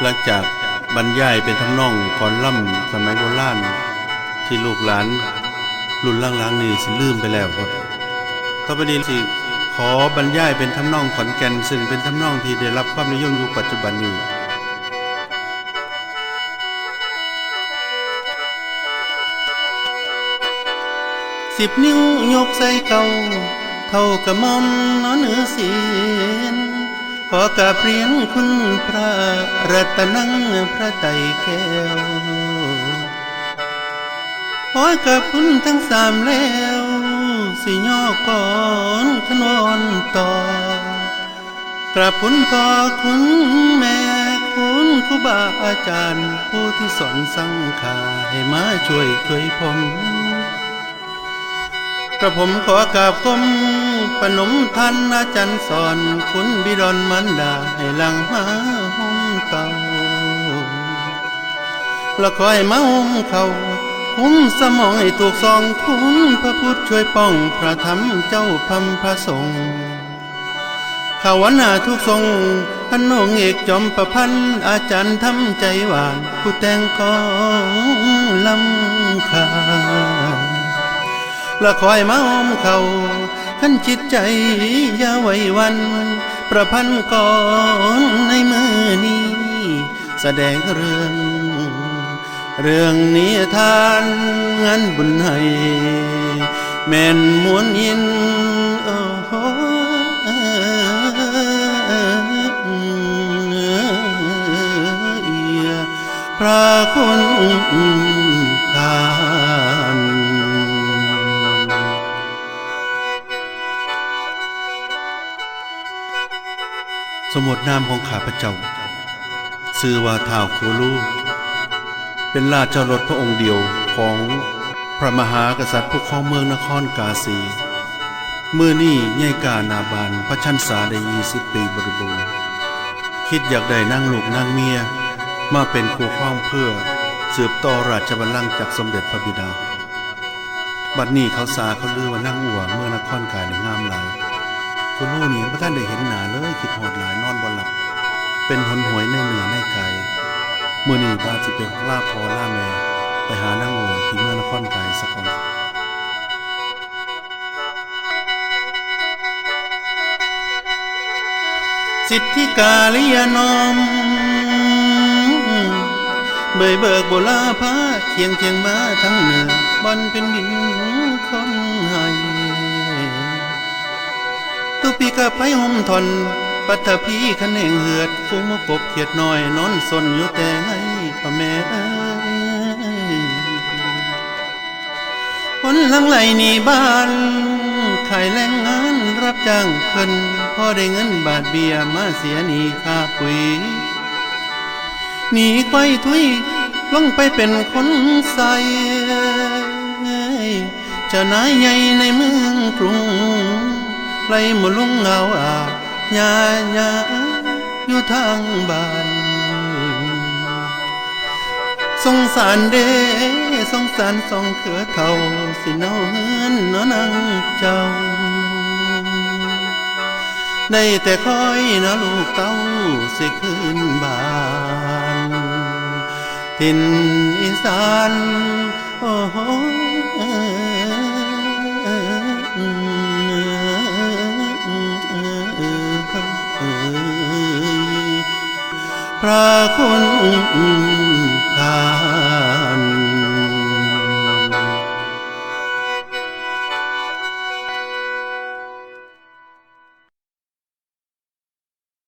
หลังจากบรรยายเป็นทำนองกรล่ำสมัยโบราณที่ลูกหลานรุ่นล่างๆนี่สิลืมไปแล้วครับต่อไปนี้สิขอบรรยายเป็นทำนองขอนแก่นซึ่งเป็นทำนองที่ได้รับความนิยมอยู่ปัจจุบันนี้สิบนิ้วยกใส่เก่าเท่ากระหม่อมนอนเหนือเสียน ขอกราบเรียนคุณพระรัตนังพระไตรแก้ว ขอกับคุณทั้งสามแล้ว สิย่อก่อนขนนต่อกราบคุณพ่อคุณแม่คุณครูบาอาจารย์ ผู้ที่สอนสั่งขาให้มาช่วยเคยผม กระผมขอกราบคมปนมท่านอาจารย์สอนคุณบิดอนมันดาให้หลังมาห้องเต่าแล้วคอยมาหุ้มเขาหุ้มสมองให้ถูกสองคุณพระพุทธช่วยป้องพระธรรมเจ้าพัมพระสงฆ์ขาวนาทุกทรงพันองเอกจอมประพันธ์อาจารย์ทำใจหวาน ผู้แต่งของลำคา ละคอยมาอมเขาขันจิตใจอย่าไว้วัน ประพันธ์ก่อนในมือนี้ แสดงเรื่อง เรื่องนิทานงานบุญให้แม่นมวนยินโอ้โหพระคุณ สมุดนามของข้าพเจ้าชื่อว่าท้าวโคลูเป็นราชรถพระองค์เดียวของพระมหากษัตริย์ผู้ครองเมืองนครกาสีเมื่อนี่ใหญ่กานาบานพระชันษาได้ยี่สิบปีบริบูรณ์คิดอยากได้นั่งลูกนั่งเมีย มาเป็นคู่ครองเพื่อสืบต่อราชบัลลังก์จากสมเด็จพระบิดา บัดนี้เขาสาเขาลือว่านั่งอัวเมื่อนครกายในงามหลาย คุณลูกนี่พระท่านได้เห็นหนาเลยคิดหอดหลายนอนบนหลับ เป็นหนหวยในเหนือในไกลเมื่อนี้ว่าสิเป็นล่าพอล่าแม่ ไปหานางโอที่เมืองนครไกลสักคนสิทธิกาลิยานอมเบยเบิกโบลาพาเคียงเคียงมาทั้งเหนือบอนเป็นดินคนไห้ ปีกะไผห่มทน ปัทภีคะแนงเหือดฟูงมกบเขียดน้อยนอนสนอยู่แต่ให้พ่อแม่เอ้ยคนหลังไหลหนี่บ้านขายแรงงานรับจ้างเพิ่นพอได้เงินบาทเบียมาเสียหนี้ค่าปุ๋ยหนีไยทุยลงไปเป็นคนใส่เจ้านายใหญ่ในเมืองกรุง ไล่หมลุงเงาอาญาญาอยู่ทางบ้านสงสารเด้สงสารสองเขือเท่าสิเนาเฮือนเนาะนางเจ้า ได้แต่คอยนะลูกเต้าสิคืนบ้าน ถิ่นอีสาน พระคุณทา